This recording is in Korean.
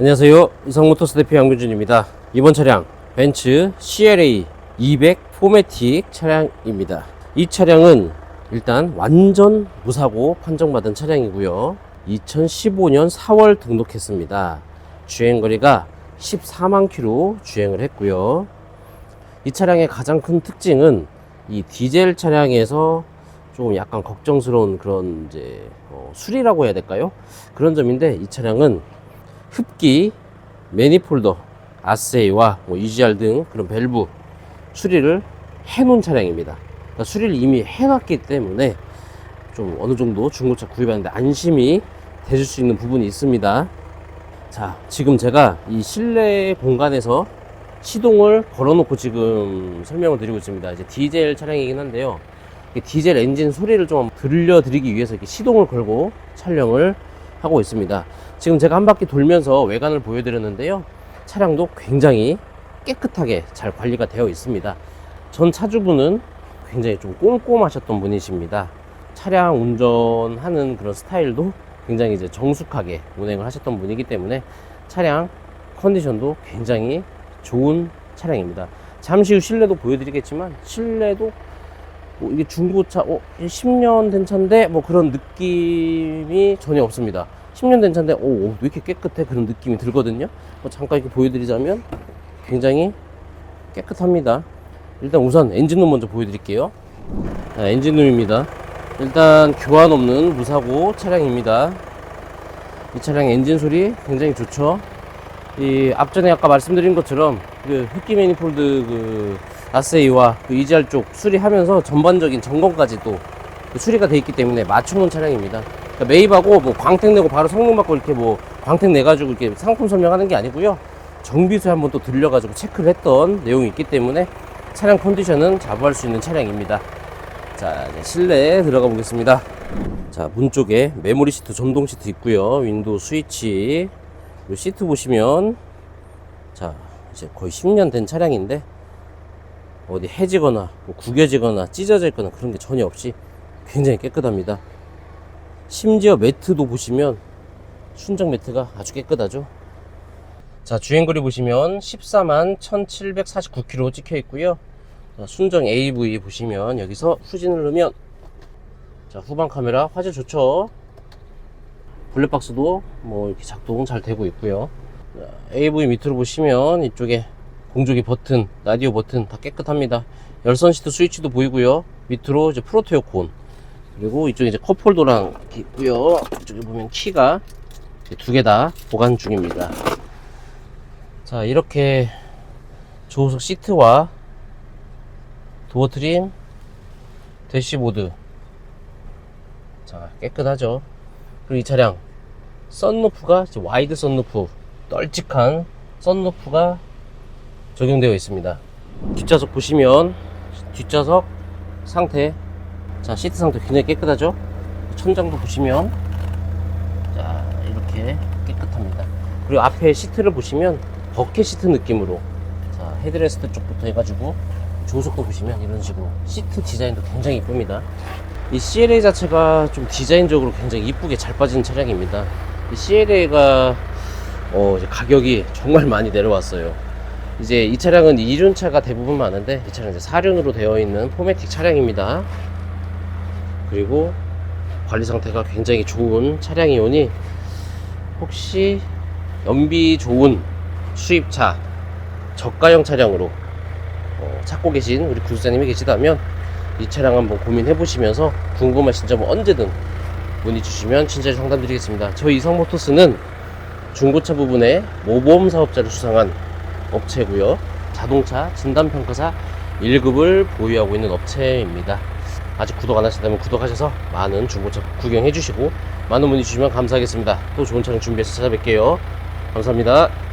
안녕하세요. 이성모터스 대표 양균준입니다. 이번 차량 벤츠 CLA 200 포매틱 차량입니다. 이 차량은 일단 완전 무사고 판정받은 차량이고요. 2015년 4월 등록했습니다. 주행거리가 14만 킬로 주행을 했고요. 이 차량의 가장 큰 특징은 이 디젤 차량에서 좀 약간 걱정스러운 그런 이제 어, 수리라고 해야 될까요? 그런 점인데 이 차량은 흡기, 매니폴더, 아세이와 뭐 EGR 등 그런 밸브 수리를 해놓은 차량입니다. 그러니까 수리를 이미 해놨기 때문에 좀 어느 정도 중고차 구입하는데 안심이 되실 수 있는 부분이 있습니다. 자, 지금 제가 이 실내 공간에서 시동을 걸어놓고 지금 설명을 드리고 있습니다. 이제 디젤 차량이긴 한데요. 이 디젤 엔진 소리를 좀 들려드리기 위해서 이렇게 시동을 걸고 촬영을 하고 있습니다. 지금 제가 한 바퀴 돌면서 외관을 보여드렸는데요. 차량도 굉장히 깨끗하게 잘 관리가 되어 있습니다. 전 차주분은 굉장히 좀 꼼꼼하셨던 분이십니다. 차량 운전하는 그런 스타일도 굉장히 이제 정숙하게 운행을 하셨던 분이기 때문에 차량 컨디션도 굉장히 좋은 차량입니다. 잠시 후 실내도 보여드리겠지만 실내도 뭐 이게 중고차, 어, 10년 된 차인데 뭐 그런 느낌이 전혀 없습니다. 10년 된 차인데, 오, 왜 이렇게 깨끗해? 그런 느낌이 들거든요. 뭐 잠깐 이렇게 보여드리자면 굉장히 깨끗합니다. 일단 우선 엔진룸 먼저 보여드릴게요. 자, 엔진룸입니다. 일단 교환 없는 무사고 차량입니다. 이 차량 엔진 소리 굉장히 좋죠. 이 앞전에 아까 말씀드린 것처럼 그 흡기 매니폴드 그 아세이와 그 EGR 쪽 수리하면서 전반적인 점검까지도 그 수리가 돼 있기 때문에 맞춰놓은 차량입니다. 그러니까 매입하고 뭐 광택 내고 바로 성능 받고 이렇게 뭐 광택 내가지고 이렇게 상품 설명하는 게 아니고요. 정비소에 한번 또 들려가지고 체크를 했던 내용이 있기 때문에 차량 컨디션은 자부할 수 있는 차량입니다. 자, 이제 실내에 들어가 보겠습니다. 자, 문 쪽에 메모리 시트, 전동 시트 있고요. 윈도우 스위치. 이 시트 보시면 자, 이제 거의 10년 된 차량인데 어디 해지거나 뭐 구겨지거나 찢어져 있거나 그런 게 전혀 없이 굉장히 깨끗합니다. 심지어 매트도 보시면 순정 매트가 아주 깨끗하죠. 자, 주행거리 보시면 14만 1749km 찍혀 있고요. 자, 순정 AV 보시면 여기서 후진을 누르면 자, 후방 카메라 화질 좋죠. 블랙박스도 뭐 이렇게 작동 잘 되고 있고요. 자, AV 밑으로 보시면 이쪽에 공조기 버튼, 라디오 버튼 다 깨끗합니다. 열선 시트 스위치도 보이고요. 밑으로 이제 프로토 에어컨 그리고 이쪽에 이제 컵홀더랑 있고요. 이쪽에 보면 키가 두 개 다 보관 중입니다. 자 이렇게 조수석 시트와 도어 트림 대시보드 자 깨끗하죠 그리고 이 차량 썬루프가 와이드 썬루프 널찍한 썬루프가 적용되어 있습니다. 뒷좌석 보시면 뒷좌석 상태 자 시트 상태 굉장히 깨끗하죠? 천장도 보시면 자 이렇게 깨끗합니다. 그리고 앞에 시트를 보시면 버켓 시트 느낌으로 자 헤드레스트 쪽부터 해가지고 조석도 보시면 이런 식으로 시트 디자인도 굉장히 이쁩니다 이 CLA 자체가 좀 디자인적으로 굉장히 이쁘게 잘 빠지는 차량입니다. 이 CLA가 어 가격이 정말 많이 내려왔어요. 이제 이 차량은 2륜차가 대부분 많은데 이 차량은 이제 4륜으로 되어 있는 포매틱 차량입니다. 그리고 관리 상태가 굉장히 좋은 차량이오니 혹시 연비 좋은 수입차 저가형 차량으로 어, 찾고 계신 우리 구독자님이 계시다면 이 차량 한번 고민해 보시면서 궁금하신 점은 언제든 문의 주시면 친절히 상담 드리겠습니다. 저희 이성모토스는 중고차 부분에 모범 사업자를 수상한 업체고요. 자동차 진단평가사 1급을 보유하고 있는 업체입니다. 아직 구독 안 하셨다면 구독하셔서 많은 중고차 구경해 주시고 많은 문의 주시면 감사하겠습니다. 또 좋은 차량 준비해서 찾아뵐게요. 감사합니다.